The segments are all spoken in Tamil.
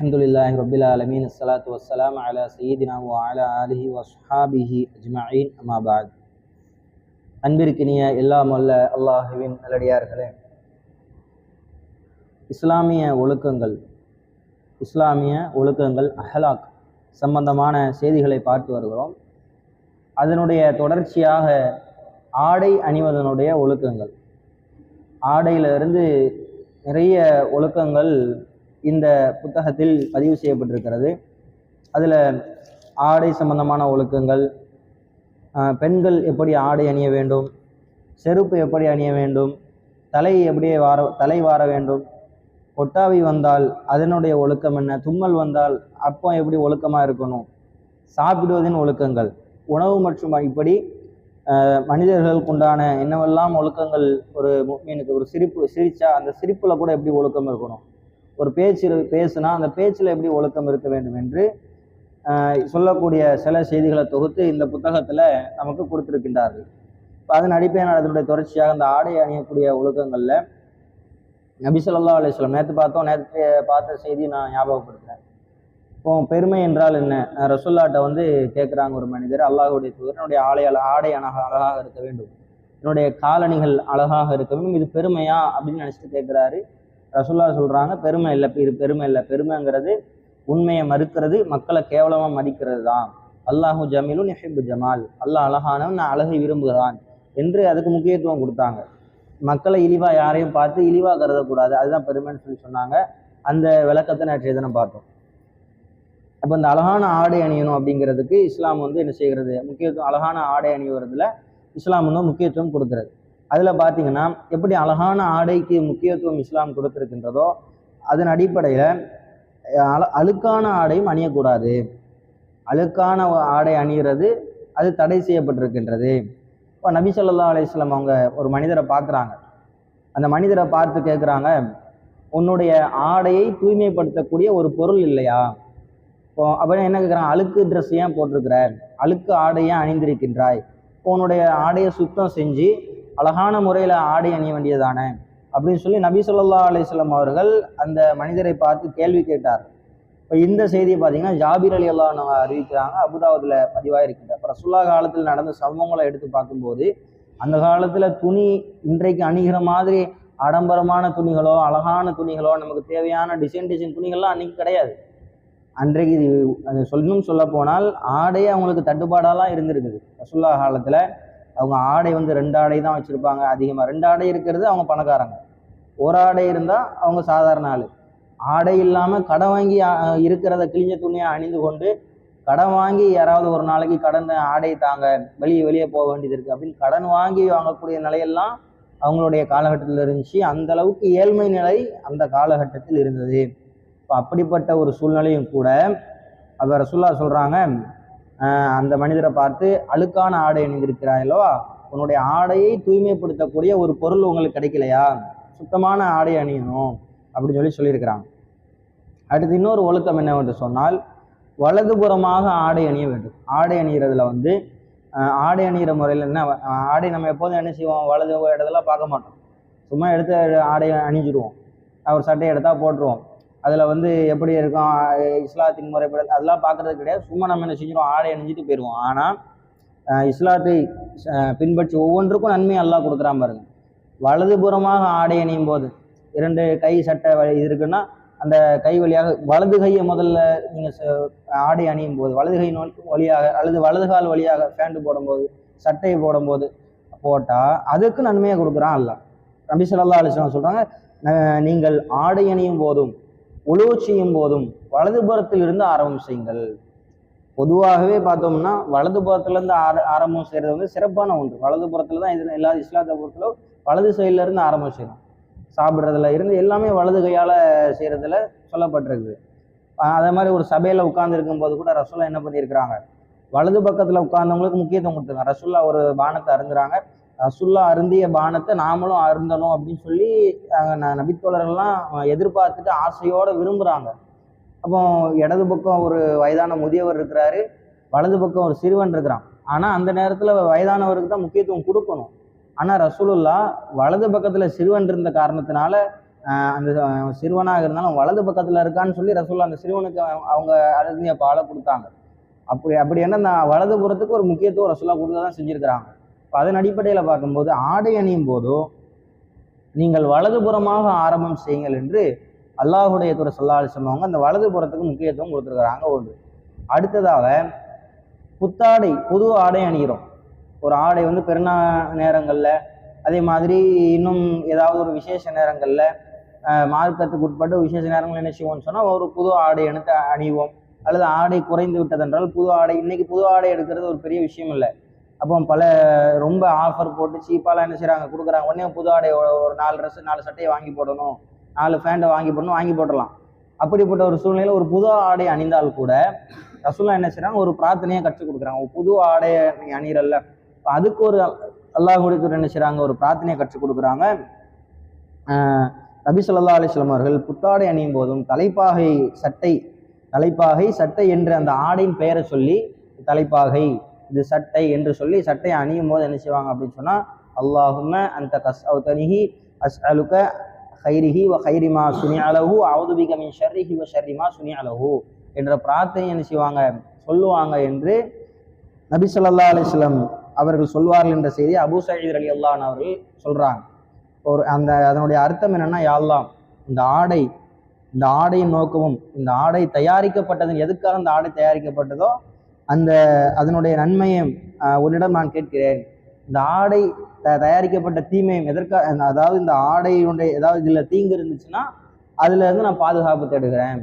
அஹமதுல்லாஹி ரபில் ஆலமீன். அஸ்லாத்து வசலாம் அலா சயீதினா அலா அலிஹி வஸ்ஹாபிஹி அஜ்மாயின். அமாபாத் அன்பிற்கினிய எல்லாம் அல்ல அல்லாஹுவின் நல்லடியார்களே இஸ்லாமிய ஒழுக்கங்கள் இஸ்லாமிய ஒழுக்கங்கள் அஹலாக் சம்பந்தமான செய்திகளை பார்த்து வருகிறோம். அதனுடைய தொடர்ச்சியாக ஆடை அணிவதனுடைய ஒழுக்கங்கள். ஆடையிலிருந்து நிறைய ஒழுக்கங்கள் இந்த புத்தகத்தில் பதிவு செய்யப்பட்டிருக்கிறது. அதில் ஆடை சம்பந்தமான ஒழுக்கங்கள் பெண்கள் எப்படி ஆடை அணிய வேண்டும் செருப்பு எப்படி அணிய வேண்டும் தலை எப்படி வார தலை வார வேண்டும் ஒட்டாவி வந்தால் அதனுடைய ஒழுக்கம் என்ன தும்மல் வந்தால் அப்போ எப்படி ஒழுக்கமாக இருக்கணும் சாப்பிடுவதின் ஒழுக்கங்கள் உணவு மற்றும் இப்படி மனிதர்களுக்கு உண்டான என்னவெல்லாம் ஒழுக்கங்கள் ஒரு மீனுக்கு ஒரு சிரிப்பு சிரிச்சா அந்த சிரிப்பில் கூட எப்படி ஒழுக்கம் இருக்கணும் ஒரு பேச்சு பேசுனா அந்த பேச்சில் எப்படி ஒழுக்கம் இருக்க வேண்டும் என்று சொல்லக்கூடிய சில செய்திகளை தொகுத்து இந்த புத்தகத்தில் நமக்கு கொடுத்துருக்கின்றார்கள். இப்போ அதன் அடிப்படையான அதனுடைய தொடர்ச்சியாக அந்த ஆடை அணியக்கூடிய ஒழுக்கங்களில் நபி சொல்லா அலைஹி நேற்று பார்த்தோம் நேற்று பார்த்த செய்தி நான் ஞாபகப்படுத்துகிறேன் இப்போ பெருமை என்றால் என்ன? ரசுல்லாட்டை வந்து கேட்குறாங்க ஒரு மனிதர் அல்லாஹுடைய தூதர் என்னுடைய ஆடை அழக ஆடை அழகா அழகாக இருக்க வேண்டும். என்னுடைய காலணிகள் அழகாக இருக்க வேண்டும். இது பெருமையா? அப்படின்னு நினச்சிட்டு கேட்குறாரு. ரசுல்லா சொல்கிறாங்க பெருமை இல்லை இது பெருமை இல்லை பெருமைங்கிறது உண்மையை மறுக்கிறது மக்களை கேவலமாக மதிக்கிறது தான் அல்லாஹு ஜமீலும் நெஹிபு ஜமால். அல்லாஹ் அழகானவன் நான் அழகை விரும்புகிறான் என்று அதுக்கு முக்கியத்துவம் கொடுத்தாங்க. மக்களை இழிவா யாரையும் பார்த்து இழிவா கருதக்கூடாது அதுதான் பெருமைன்னு சொல்லி சொன்னாங்க. அந்த விளக்கத்தை நேற்றைய தினம் பார்த்தோம். அப்போ இந்த அழகான ஆடை அணியணும் அப்படிங்கிறதுக்கு இஸ்லாம் வந்து என்ன செய்கிறது? முக்கியத்துவம் அழகான ஆடை அணிவதுல இஸ்லாம் வந்து முக்கியத்துவம் கொடுக்குறது. அதில் பார்த்தீங்கன்னா எப்படி அழகான ஆடைக்கு முக்கியத்துவம் இஸ்லாம் கொடுத்துருக்கின்றதோ அதன் அடிப்படையில் அழ அழுக்கான ஆடையும் அணியக்கூடாது. அழுக்கான ஆடை அணிகிறது அது தடை செய்யப்பட்டிருக்கின்றது. இப்போ நபி ஸல்லல்லாஹு அலைஹி அவங்க ஒரு மனிதரை பார்க்குறாங்க அந்த மனிதரை பார்த்து கேட்குறாங்க உன்னுடைய ஆடையை தூய்மைப்படுத்தக்கூடிய ஒரு பொருள் இல்லையா? இப்போ அப்படின்னு என்ன கேட்குறாங்க அழுக்கு ட்ரெஸ் ஏன் போட்டிருக்கிற? அழுக்கு ஆடையை அணிந்திருக்கின்றாய்? உன்னுடைய ஆடையை சுத்தம் செஞ்சு அழகான முறையில் ஆடை அணிய வேண்டியதானே அப்படின்னு சொல்லி நபி சொல்லா அலிஸ்லாம் அவர்கள் அந்த மனிதரை பார்த்து கேள்வி கேட்டார். இப்போ இந்த செய்தியை பார்த்தீங்கன்னா ஜாபீர் அலி அல்லாஹ் அறிவிக்கிறாங்க. அபுதாபுதில் பதிவாக இருக்கின்ற இப்போ ரசுல்லா காலத்தில் நடந்த சம்பவங்களை எடுத்து பார்க்கும்போது அந்த காலத்தில் துணி இன்றைக்கு அணிகிற மாதிரி ஆடம்பரமான துணிகளோ அழகான துணிகளோ நமக்கு தேவையான டிசைன் டிசைன் துணிகள்லாம் அன்றைக்கி கிடையாது. அன்றைக்கு இது அது சொல்லணும் சொல்ல போனால் ஆடையே அவங்களுக்கு தட்டுப்பாடாலாம் இருந்திருக்குது. ரசுல்லா காலத்தில் அவங்க ஆடை வந்து ரெண்டு ஆடை தான் வச்சுருப்பாங்க அதிகமாக ரெண்டு ஆடை இருக்கிறது அவங்க பணக்காரங்க. ஒரு ஆடை இருந்தால் அவங்க சாதாரண ஆள். ஆடை இல்லாமல் கடன் வாங்கி இருக்கிறத கிழிஞ்ச துணியை அணிந்து கொண்டு கடன் வாங்கி யாராவது ஒரு நாளைக்கு கடன் ஆடை தாங்க வெளியே வெளியே போக வேண்டியது இருக்குது அப்படின்னு கடன் வாங்கி வாங்கக்கூடிய நிலையெல்லாம் அவங்களுடைய காலகட்டத்தில் இருந்துச்சு. அந்த அளவுக்கு ஏழ்மை நிலை அந்த காலகட்டத்தில் இருந்தது. இப்போ அப்படிப்பட்ட ஒரு சூழ்நிலையும் கூட அவர் ரசுல்லா சொல்கிறாங்க அந்த மனிதரை பார்த்து அழுக்கான ஆடை அணிந்திருக்கிறாயோ உன்னுடைய ஆடையை தூய்மைப்படுத்தக்கூடிய ஒரு பொருள் உங்களுக்கு கிடைக்கலையா? சுத்தமான ஆடை அணியணும். அப்படின்னு சொல்லி சொல்லியிருக்கிறாங்க. அடுத்து இன்னொரு ஒழுக்கம் என்னவென்று சொன்னால் வலதுபுறமாக ஆடை அணிய வேண்டும். ஆடை அணிகிறதுல வந்து ஆடை அணிகிற முறையில் என்ன ஆடை நம்ம எப்போதும் என்ன செய்வோம்? வலது இடத்துல பார்க்க மாட்டோம். சும்மா எடுத்து ஆடை அணிஞ்சிடுவோம் ஒரு சட்டையை எடுத்தால் போட்டுருவோம். அதில் வந்து எப்படி இருக்கும் இஸ்லாத்தின் முறைப்படி அதெல்லாம் பார்க்கறது கிடையாது. சும்மா நம்ம என்ன செஞ்சிடும் ஆடை அணிஞ்சிட்டு போயிடுவோம் ஆனால் இஸ்லாத்தை பின்பற்றி ஒவ்வொன்றுக்கும் நன்மை அல்லா கொடுக்குறான் பாருங்க. வலதுபுறமாக ஆடை அணியும் போது இரண்டு கை சட்டை இது இருக்குன்னா அந்த கை வழியாக வலது கையை முதல்ல நீங்கள் ஆடை அணியும் போது வலது கை வழியாக அல்லது வலது கால் வழியாக ஃபேண்டு போடும்போது சட்டையை போடும்போது போட்டால் அதுக்கு நன்மையை கொடுக்குறான் அல்ல நபி சொல்லா அலிஸ்லாம் சொல்கிறாங்க நீங்கள் ஆடை அணியும் போதும் உழவு செய்யும் போதும் வலதுபுறத்தில் இருந்து ஆரம்பம் செய்யுங்கள். பொதுவாகவே பார்த்தோம்னா வலதுபுறத்துலேருந்து ஆர ஆரம்பம் செய்கிறது வந்து சிறப்பான ஒன்று. வலதுபுறத்தில் தான் இது எல்லா இஸ்லாத்தை பொறுத்தளவு வலது சைட்லேருந்து ஆரம்பம் செய்யணும். சாப்பிட்றதுல இருந்து எல்லாமே வலது கையால் செய்கிறதுல சொல்லப்பட்டிருக்குது. அதே மாதிரி ஒரு சபையில் உட்கார்ந்துருக்கும் போது கூட ரசோல்லா என்ன பண்ணியிருக்கிறாங்க? வலது பக்கத்தில் உட்கார்ந்தவங்களுக்கு முக்கியத்துவம் கொடுத்துருக்காங்க. ரசுல்லா ஒரு பானத்தை அருந்துறாங்க. ரசுல்லா அருந்திய பானத்தை நாமளும் அருந்தணும் அப்படின்னு சொல்லி அஹ் ந- நபித்தோழர்கள்லாம் எதிர்பார்த்துட்டு ஆசையோடு விரும்புகிறாங்க அப்போ இடது பக்கம் ஒரு வயதான முதியவர் இருக்கிறாரு வலது பக்கம் ஒரு சிறுவன் இருக்கிறான். ஆனால் அந்த நேரத்தில் வயதானவருக்கு தான் முக்கியத்துவம் கொடுக்கணும். ஆனால் ரசூலுல்லா வலது பக்கத்தில் சிறுவன் இருந்த காரணத்தினால அந்த சிறுவனாக இருந்தாலும் வலது பக்கத்தில் இருக்கான்னு சொல்லி ரசூல்லா அந்த சிறுவனுக்கு அவங்க- அவங்க அழுதிய பாலை கொடுத்தாங்க. அப்படி அப்படி என்ன வலது புறத்துக்கு ஒரு முக்கியத்துவம் ரசூல்லா கொடுத்து தான் செஞ்சுருக்கிறாங்க. இப்போ அதன் அடிப்படையில் பார்க்கும்போது ஆடை அணியும் போதோ நீங்கள் வலதுபுறமாக ஆரம்பம் செய்யுங்கள் என்று அல்லாஹுடைய துறை சொல்லால் சொன்னவங்க அந்த வலதுபுறத்துக்கு முக்கியத்துவம் கொடுத்துருக்குறாங்க ஒன்று. அடுத்ததாக புத்தாடை புது ஆடை அணிகிறோம். ஒரு ஆடை வந்து பெருநா நேரங்களில் அதே மாதிரி இன்னும் ஏதாவது ஒரு விசேஷ நேரங்களில் மார்க்கத்துக்கு உட்பட்டு விசேஷ நேரங்கள் என்ன செய்வோம்னு சொன்னால் ஒரு புது ஆடை எடுத்து அணிவோம். அல்லது ஆடை குறைந்து விட்டதென்றால் புது ஆடை இன்னைக்கு புது ஆடை எடுக்கிறது ஒரு பெரிய விஷயம் இல்லை. அப்போ பல ரொம்ப ஆஃபர் போட்டு சீப்பாலாம் என்ன செய்கிறாங்க கொடுக்குறாங்க. உடனே புது ஆடை ஒரு- நாலு ட்ரெஸ் நாலு சட்டையை வாங்கி போடணும். நாலு ஃபேண்டை வாங்கி போடணும் வாங்கி போடலாம் அப்படிப்பட்ட ஒரு சூழ்நிலையில் ஒரு புது ஆடை அணிந்தால் கூட ரசூல்லா என்ன செய்கிறாங்க ஒரு பிரார்த்தனையை கற்றுக் கொடுக்குறாங்க. ஒரு புது ஆடையை நீங்கள் அணிகிறல்ல இப்போ அதுக்கு ஒரு அல்லாஹ் கொடுத்து என்ன செய்கிறாங்க ஒரு பிரார்த்தனையை கற்றுக் கொடுக்குறாங்க. நபி சொல்லா அலைஹி அவர்கள் புத்தாடை அணியும் போதும் தலைப்பாகை சட்டை தலைப்பாகை சட்டை என்று அந்த ஆடையின் பெயரை சொல்லி தலைப்பாகை இது சட்டை என்று சொல்லி சட்டையை அணியும் போது என்ன செய்வாங்க அப்படின்னு சொன்னால் அல்லாஹும அந்த கஸ் தனிஹி அஸ்அலுக ஹைரிஹி வ ஹைரிமா சுனி அலஹு அவுதுபிக மின் ஷர்ரிஹி வ ஷர்ரிமா சுனி அலஹு என்ற பிரார்த்தனை என்ன செய்வாங்க? சொல்லுவாங்க என்று நபி ஸல்லல்லாஹு அலிஸ்லம் அவர்கள் சொல்வார்கள் என்ற செய்தி அபு சயீத் அலி அல்லான் அவர்கள் சொல்கிறாங்க ஒரு அந்த அதனுடைய அர்த்தம் என்னன்னா யாழ்லாம் இந்த ஆடை இந்த ஆடையின் நோக்கமும் இந்த ஆடை தயாரிக்கப்பட்டது எதுக்காக இந்த ஆடை தயாரிக்கப்பட்டதோ அந்த அதனுடைய நன்மையும் உன்னிடம் நான் கேட்கிறேன். இந்த ஆடை த- தயாரிக்கப்பட்ட தீமையும் எதற்காக அதாவது இந்த ஆடையினுடைய ஏதாவது இதில் தீங்கு இருந்துச்சுன்னா அதுல இருந்து நான் பாதுகாப்பு தேடுகிறேன்.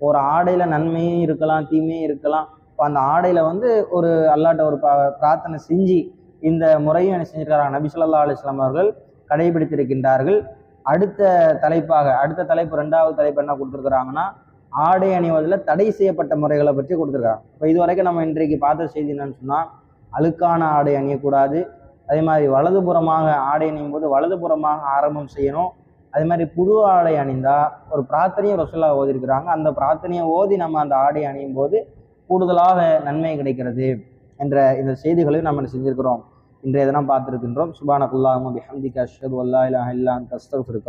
ஒரு ஆடையில நன்மையும் இருக்கலாம் தீமையும் இருக்கலாம். இப்போ அந்த ஆடையில வந்து ஒரு அல்லாட்ட ஒரு பிரார்த்தனை செஞ்சு இந்த முறையும் என்ன செஞ்சிருக்காங்க நபி ஸல்லல்லாஹு அவர்கள் கடைபிடித்திருக்கின்றார்கள். அடுத்த தலைப்பாக அடுத்த தலைப்பு ரெண்டாவது தலைப்பு என்ன கொடுத்துருக்குறாங்கன்னா ஆடை அணிவதில் தடை செய்யப்பட்ட முறைகளை பற்றி கொடுத்துருக்காங்க. இப்போ இது வரைக்கும் நம்ம இன்றைக்கு பார்த்த செய்தி என்னன்னு சொன்னால் அழுக்கான ஆடை அணியக்கூடாது. அதே மாதிரி வலதுபுறமாக ஆடை அணியும் போது வலதுபுறமாக ஆரம்பம் செய்யணும். அதே மாதிரி புது ஆடை அணிந்தால் ஒரு பிரார்த்தனையும் ரசுல்லா ஓதிருக்கிறாங்க. அந்த பிரார்த்தனையை ஓதி நம்ம அந்த ஆடை அணியும் போது கூடுதலாக நன்மை கிடைக்கிறது என்ற இந்த செய்திகளையும் நம்ம செஞ்சுருக்கிறோம். இன்றைய தினம் பார்த்திருக்கின்றோம். சுபானகுல்லாஹு பிஹம்திக அஷ்ஹது அல்லா இலாஹ இல்லா அன்த அஸ்தக்ஃபிருக்க